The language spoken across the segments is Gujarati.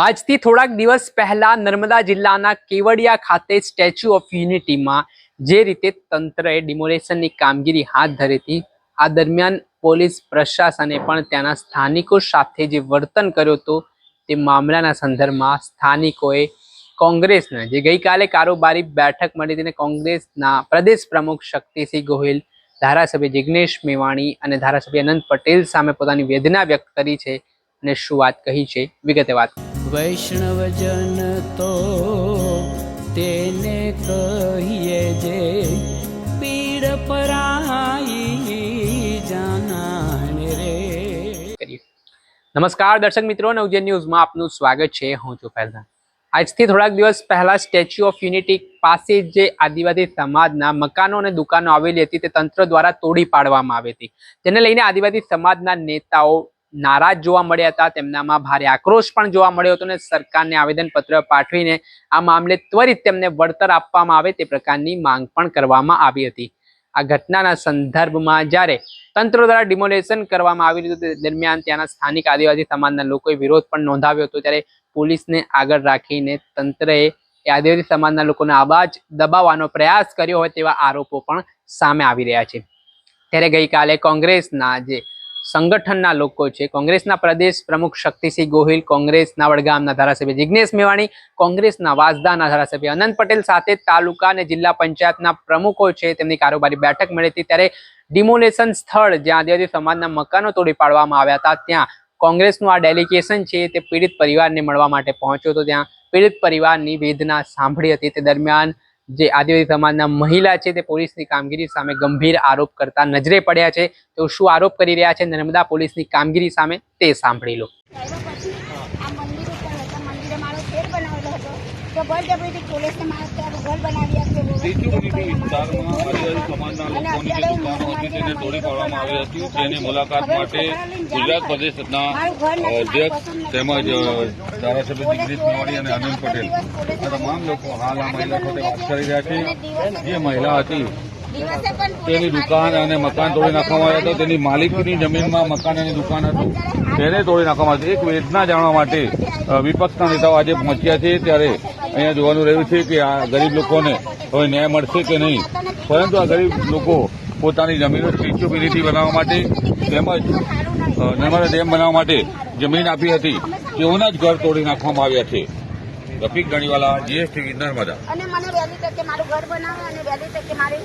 આજથી થોડાક દિવસ પહેલા નર્મદા જિલ્લાના કેવડિયા ખાતે સ્ટેચ્યુ ઓફ યુનિટીમાં જે રીતે તંત્રએ ડિમોલેશનની કામગીરી હાથ ધરી હતી, આ દરમિયાન પોલીસ પ્રશાસને પણ ત્યાંના સ્થાનિકો સાથે જે વર્તન કર્યું હતું, તે મામલાના સંદર્ભમાં સ્થાનિકોએ કોંગ્રેસના, જે ગઈકાલે કારોબારી બેઠક મળી હતી કોંગ્રેસના પ્રદેશ પ્રમુખ શક્તિસિંહ ગોહિલ, ધારાસભ્ય જિગ્નેશ મેવાણી અને ધારાસભ્ય અનંત પટેલ સામે પોતાની વેદના વ્યક્ત કરી છે અને શું વાત કહી છે, વિગતે વાત વૈષ્ણવજન તો તેને કહીએ જે પીડ પરાઈ જાનાને રે. નમસ્કાર દર્શક મિત્રો, નવજન ન્યૂઝમાં આપનું સ્વાગત છે. હું છું ફૈઝાન. આજથી થોડાક દિવસ પહેલા સ્ટેચ્યુ ઓફ યુનિટી પાસે જે આદિવાસી સમાજના મકાનો અને દુકાનો આવેલી હતી, તે તંત્ર દ્વારા તોડી પાડવામાં આવી હતી. જેને લઈને આદિવાસી સમાજના નેતાઓ નારાજ જોવા મળ્યા હતા. તેમનામાં ભારે આક્રોશ પણ જોવા મળ્યો હતો અને સરકારને આવેદનપત્ર પાઠવીને આ મામલે ત્વરિત તેમને વળતર આપવામાં આવે તે પ્રકારની માંગ પણ કરવામાં આવી હતી. આ ઘટનાના સંદર્ભમાં જ્યારે તંત્ર દ્વારા ડિમોલેશન કરવામાં આવી રહ્યું દરમિયાન ત્યાંના સ્થાનિક આદિવાસી સમાજના લોકોએ વિરોધ પણ નોંધાવ્યો હતો. ત્યારે પોલીસને આગળ રાખીને તંત્રએ આદિવાસી સમાજના લોકોને અબાજ દબાવવાનો પ્રયાસ કર્યો હોય તેવા આરોપો પણ સામે આવી રહ્યા છે. ત્યારે ગઈકાલે કોંગ્રેસના જે સંગઠનના લોકો છે. કોંગ્રેસના પ્રદેશ પ્રમુખ શક્તિસિંહ ગોહિલ કોંગ્રેસના વડગામના ધારાસભ્ય જિગ્નેશ મેવાણી, કોંગ્રેસના વાસદાના ધારાસભ્ય અનંત પટેલ સાથે તાલુકા અને જિલ્લા પંચાયતના પ્રમુખો છે. તેમની કારોબારી બેઠક મળી હતી ત્યારે ડિમોલેશન સ્થળ જ્યાં આદિવાસી સમાજના મકાનો તોડી પાડવામાં આવ્યા હતા, ત્યાં કોંગ્રેસનું આ ડેલિગેશન છે તે પીડિત પરિવારને મળવા માટે પહોંચ્યો હતો. ત્યાં પીડિત પરિવારની વેદના સાંભળી હતી. તે દરમિયાન જે આદિવાસી સમાજના મહિલા છે તે પોલીસની કામગીરી સામે ગંભીર આરોપ કરતા નજરે પડ્યા છે. તેઓ શું આરોપ કરી રહ્યા છે? નર્મદા પોલીસની કામગીરી સામે તે સાંભળી લો આવ્યા પછી આ મંદિર ઉપર હતા મંદિરે મારો શેર બનાવેલો હતો પોલીસને મારે ત્યાં ઘર બનાવી આપ્યો તેને તોડી પાડવામાં આવી હતી જેની મુલાકાત માટે ગુજરાત પ્રદેશના અધ્યક્ષ તેમજ ધારાસભ્ય જગદીશ મેવાણી અને આનંદ પટેલ. આ તમામ લોકો હાલ આ મહિલા સાથે વાત કરી રહ્યા છે. જે મહિલા હતી તેની દુકાન અને મકાન તોડી નાખવામાં આવ્યા હતા. તેની માલિકની જમીનમાં મકાન અને દુકાન હતું. તેને તોડી નાખવામાં આવ્યું એક વેદના જાણવા માટે વિપક્ષના નેતાઓ આજે પહોંચ્યા છે ત્યારે અહીંયા જોવાનું રહ્યું છે કે આ ગરીબ લોકોને હવે ન્યાય મળશે કે નહીં? પરંતુ આ ગરીબ લોકો પોતાની જમીનો સ્ટેચ્યુ ઓફ બનાવવા માટે તેમજ નર્મદા ડેમ બનાવવા માટે જમીન આપી હતી. તેઓના જ ઘર તોડી નાખવામાં આવ્યા છે. રફીક ગણીવાલા જીએસટીવી નર્મદા. અને મને વહેલી તકે મારું ઘર બનાવે અને વહેલી તકે મારી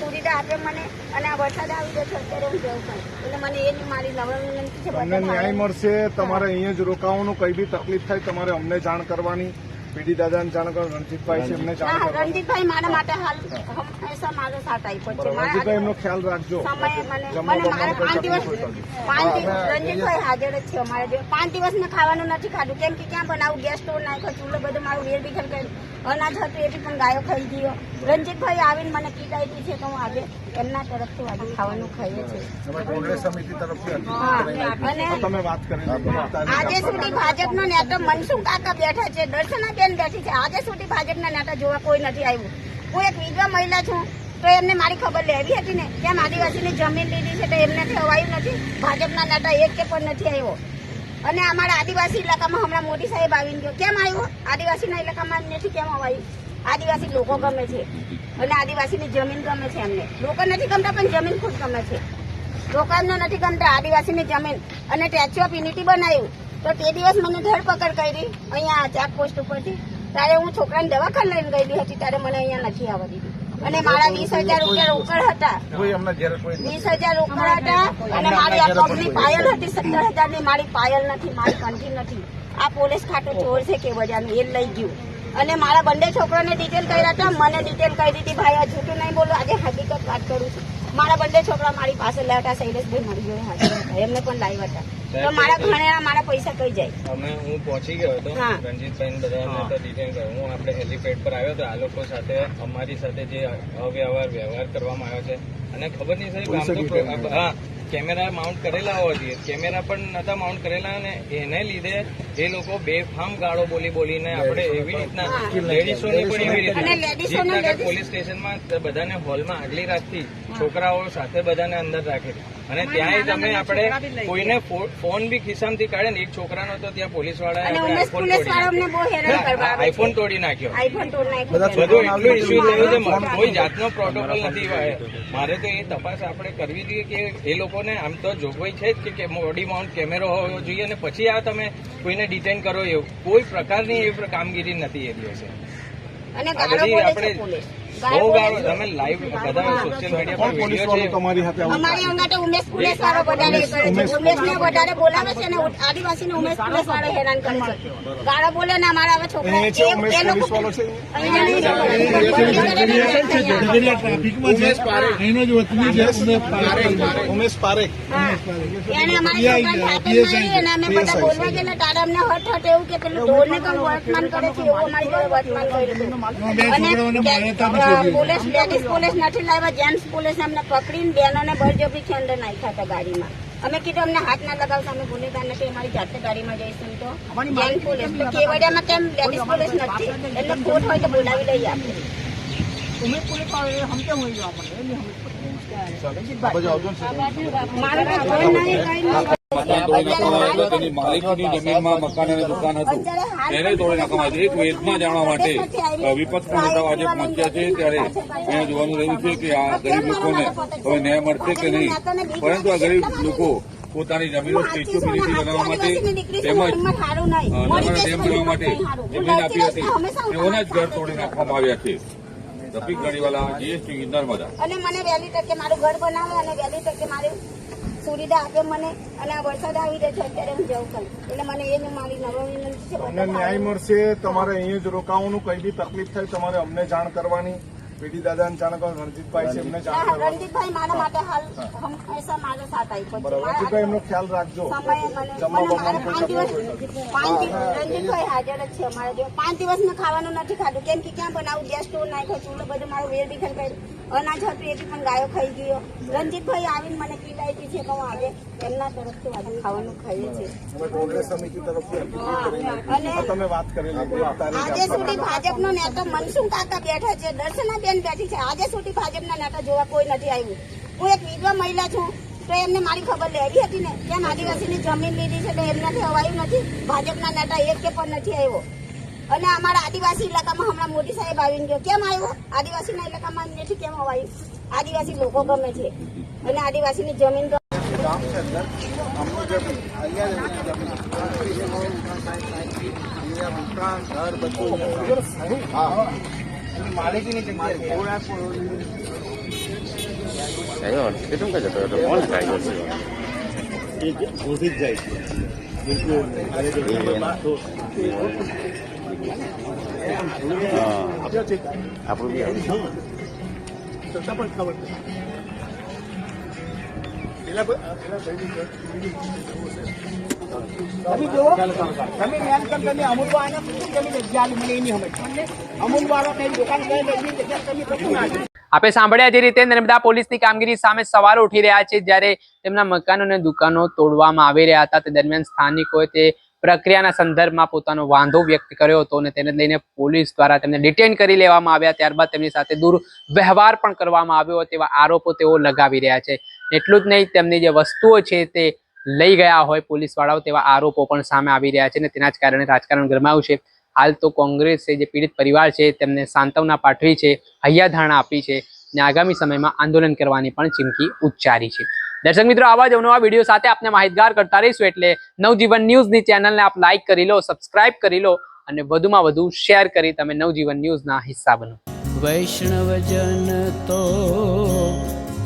સુવિધા આપે મને. અને આ વરસાદ આવી ગયો છે અત્યારે હું જવું છું. એટલે મને એ મારી નવરંગ વિનંતી છે તમને ન્યાય મળશે તમારે અહીંયા જ રોકાવાનું કઈ બી તકલીફ થાય તમારે અમને જાણ કરવાની. પીડી દાદાને જાણ કરો રણજીતભાઈ છે એમને જાણ કરો રણજીતભાઈ મારા માટે હાલ હંમેશા મારો સાથ આપ્યો છે. રણજીતભાઈ એમનો ખ્યાલ રાખજો. સમય મને મને મારે પાંચ દિવસ. પાંચ રણજીતભાઈ હાજર જ છે અમારા જોડે પાંચ દિવસ મેં ખાવાનું નથી ખાધું. કેમ કે ક્યાં બનાવું? ગેસ સ્ટોવ નાખ્યો ચૂલો બધું મારું વેર વિખર કર્યું. અનાજ હતું એ બી પણ ગાયો ખાઈ ગયો. રણજીતભાઈ આવીને મને કીટ આપી છે તો હું આજે એમના તરફથી આજે ખાવાનું ખાઈએ છીએ. કોંગ્રેસ સમિતિ તરફથી હતી. હા અને તો તમે વાત કરી આજે સુધી ભાજપનો નેતા મનસુખ કાકા બેઠા છે દર્શનાબેન બેઠી છે. આજે સુધી ભાજપના નેતા જોવા કોઈ નથી આવ્યું. હું એક વિધવા મહિલા છું તો એમને મારી ખબર લેવી હતી ને. કેમ આદિવાસીની જમીન લીધી છે તો એમને થવાયું નથી. ભાજપના નેતા એક કે પણ નથી આવ્યો. અને અમારા આદિવાસી ઇલાકામાં હમણાં મોદી સાહેબ આવીને ગયો. કેમ આવ્યો? આદિવાસીના ઇલાકામાં નથી કેમ અવાયું? આદિવાસી લોકો ગમે છે. અને આદિવાસીની જમીન ગમે છે એમને. લોકો નથી ગમતા પણ જમીન ખુદ ગમે છે. લોકોને નથી ગમતા આદિવાસીની જમીન. અને સ્ટેચ્યુ ઓફ યુનિટી બનાવ્યું. તો તે દિવસ મને ધરપકડ કરી અહીંયા ચાક પોસ્ટ ઉપરથી. ત્યારે હું છોકરાને દવાખાને લઈને ગયેલી હતી ત્યારે મને અહીંયા નથી આવવા દીધી. અને મારા વીસ હજાર રૂપિયા રોકડ હતા. કોઈ અમને ઘેર કોઈ વીસ હજાર રોકડ હતા. અને મારી આ પાયલ હતી સત્તર હજારની. મારી પાયલ નથી મારી કંઠી નથી. આ પોલીસ ખાતું ચોર છે કે બજારનું એ લઈ ગયું. અને મારા બંને છોકરાને ડિટેલ કર્યા હતા. મને ડિટેલ કરી દીધી ભાઈ આ જૂઠું નહીં બોલો. આજે હકીકત વાત કરું છું. મારા બંને છોકરા મારી પાસે લાવ્યા હતા. શૈલેષભાઈ મારી ગયો હાજર એમને પણ લાવ્યા હતા. તો મારા ઘણા મારા પૈસા કઈ જાય? અમે હું પહોંચી ગયો હતો. રણજીતભાઈ બધાને તો ડિટેન હું આપણે હેલીપેડ પર આવ્યો હતો. આ લોકો સાથે અમારી સાથે જે અવ્યવહાર વ્યવહાર કરવામાં આવ્યો છે. અને ખબર નહીં સાહેબ હા. કેમેરા માઉન્ટ કરેલા હોવા જોઈએ. કેમેરા પણ નતા માઉન્ટ કરેલા અને એને લીધે એ લોકો બેફામ ગાળો બોલી બોલીને આપણે એવી રીતના લેડીસોની પણ એવી રીતે પોલીસ સ્ટેશનમાં બધાને હોલમાં આગલી રાતથી છોકરાઓ સાથે બધાને અંદર રાખે છે. અને ત્યાંય તમે આપણે કોઈને ફોન બી ખિસ્સામાંથી કાઢે ને એક છોકરાનો તો ત્યાં પોલીસવાળા અમને બહુ હેરાન કરવા આવે આઈફોન તોડી નાખ્યો. આઈફોન તોડ નાખ્યું બધું એટલું ઇસ્યુ થયું છે. કોઈ જાતનો પ્રોટોકોલ નથી મારે તો એ તપાસ આપણે કરવી જોઈએ કે એ લોકોને આમ તો જોગવાઈ છે જ કે બોડી માઉન્ટ કેમેરો હોવો જોઈએ અને પછી આ તમે કોઈને ડિટેન કરો એવું. કોઈ પ્રકારની એ કામગીરી નથી એ દિવસે. અને આ બધી આપણે પોલીસ. બહુ ગાળો ગાળો બોલે છે. તમે લાઈવ બધા સોશિયલ મીડિયા પર પોલીસ છે તમારી સાથે આવું અમારી અંગાટે ઉમેશ પોલીસ વાળો વધારે કરે છે ઉમેશ ને વધારે બોલાવે છે અને આદિવાસી ને ઉમેશ પોલીસ વાળો હેરાન કરે છે ગાળો બોલે ને અમારા હવે છોકરા એ છે ઉમેશ પોલીસ છે ઉમેશ પારેખ. એને અમારી છોકરાને થાપે મારી અને અમે બધા બોલવા ગયેલા તારે અમને હટ હટ એવું કે પેલું ઢોરને કેમ વર્તમાન કરે છે એવું અમારી જોડે વર્તમાન કર્યું અને કે- પોલીસ લેડીઝ પોલીસ નથી લાવ્યા જેન્ટ્સ પોલીસ અમને પકડીને બહેનોને છે અંદર નાખ્યા હતા ગાડીમાં. અમે કીધું અમને હાથ ના લગાવતા અમે ગુનેગાર નથી અમારી જાતે ગાડીમાં જઈશું તો. જેન્ટ્સ પોલીસ તો કેવડિયામાં કેમ લેડીઝ પોલીસ નથી? એટલે ખોટ હોય તો બોલાવી લઈએ આપણે. મારું મકાન તોડી નાખવામાં આવ્યું તેની માલિકીની જમીનમાં મકાન અને દુકાન હતું. તેને તોડી નાખવામાં આવી એક વેદમાં જાણવા માટે વિપક્ષના નેતાઓ આજે પહોંચ્યા છે ત્યારે અહીંયા જોવાનું રહ્યું છે કે આ ગરીબ લોકોને હવે ન્યાય મળશે કે નહીં? પરંતુ આ ગરીબ લોકો પોતાની જમીનો સ્ટેચ્યુ ઓફ યુનિટી બનાવવા માટે તેમજ નર્મદા ડેમ બનાવવા માટે જમીન આપી હતી. તેઓના જ ઘર તોડી નાખવામાં આવ્યા છે. રફીક ગણીવાલા જીએસટી નર્મદા અને મને વહેલી તકે મારું ઘર બનાવે અને વહેલી તકે મારી સુવિધા આપે મને અને આ વરસાદ આવી રહ્યો છે અત્યારે હું જવું કરું એટલે મને એ મારી નવો વિનંતી છે. ન્યાય મળશે, તમારે અહીંયા જ રોકાવાનું, કઈ બી તકલીફ થાય, તમારે અમને જાણ કરવાની. પેઢી દાદાને જાણ કરો રણજીતભાઈ છે એમને જાણ રણજીતભાઈ મારા માટે હાલ હંમેશા મારો સાથ છે. બરાબર. રણજીતભાઈ એમનો ખ્યાલ રાખજો. જમવા બમવાનું પાંચ દિવસ પાંચ દિવસ રણજીતભાઈ હાજર જ છે અમારા જોડે પાંચ દિવસ મેં ખાવાનું નથી ખાધું. કેમ કે ક્યાં બનાવું ગેસ સ્ટોવ નાખ્યો ચૂલો બધું મારું વેર બી કર્યું. અનાજ હતું એ બી પણ ગાયો ખાઈ ગયો. રણજીતભાઈ આવીને મને આપી છે કે હું આજે એમના તરફથી આજે ખાવાનું ખાઈએ છીએ. કોંગ્રેસ સમિતિ તરફથી અને તમે વાત કરેલી આજે. સુધી ભાજપનો નેતા મનસુખ કાકા બેઠા છે. દર્શનાબેન બેઠી છે. આજે સુધી ભાજપના નેતા જોવા કોઈ નથી આવ્યું. હું એક વિધવા મહિલા છું, તો એમને મારી ખબર લેવી હતી ને. કેમ આદિવાસીની જમીન લીધી છે તો એમનાથી અવાયું નથી? ભાજપના નેતા એક કે પણ નથી આવ્યો. અને અમારા આદિવાસી ઇલાકામાં હમણાં મોદી સાહેબ આવીને ગયો. કેમ આવ્યો? આદિવાસીના ઇલાકામાં નથી કેમ અવાયું? આદિવાસી લોકો ગમે છે. અને આદિવાસીની જમીન અહીંયા જગ્યાએ કેટલું કહેતો હતો કોણ કાયદો છે? શોધી જ જાય છે. આપણું બી આવ્યું છતાં પણ ખબર તમે જુઓ તમે મેન કર તમે અમૂલ વાળાને તમે જગ્યા મને એની સમજ. અમૂલ વાળો કઈ દુકાન કઈ લઈ જગ્યા તમે કશું ના આલી. આપે સાંભળ્યા જે રીતે નર્મદા પોલીસની કામગીરી સામે સવાલો ઉઠી રહ્યા છે જ્યારે તેમના મકાનો અને દુકાનો તોડવામાં આવી રહ્યા હતા તે દરમિયાન સ્થાનિકોએ તે પ્રક્રિયાના સંદર્ભમાં પોતાનો વાંધો વ્યક્ત કર્યો હતો અને તેને લઈને પોલીસ દ્વારા તેમને ડિટેન કરી લેવામાં આવ્યા. ત્યારબાદ તેમની સાથે દુર્વ્યવહાર પણ કરવામાં આવ્યો તેવા આરોપો તેઓ લગાવી રહ્યા છે. એટલું જ નહીં, તેમની જે વસ્તુઓ છે તે લઈ ગયા હોય પોલીસ વાળાઓ તેવા આરોપો પણ સામે આવી રહ્યા છે અને તેના જ કારણે રાજકારણ ગરમાયું છે. હાલ તો કોંગ્રેસે જે પીડિત પરિવાર છે તેમને સાંત્વના પાઠવી છે, હૈયાધારણા આપી છે અને આગામી સમયમાં આંદોલન કરવાની પણ ચીમકી ઉચ્ચારી છે. દર્શક મિત્રો, આવા જ અવનવા વીડિયો સાથે આપને માહિતગાર કરતા રહીશું એટલે નવજીવન ન્યૂઝની ચેનલને આપ લાઇક કરી લો, સબસ્ક્રાઇબ કરી લો અને વધુમાં વધુ શેર કરી તમે નવજીવન ન્યૂઝના હિસ્સા બનો. વૈષ્ણવજન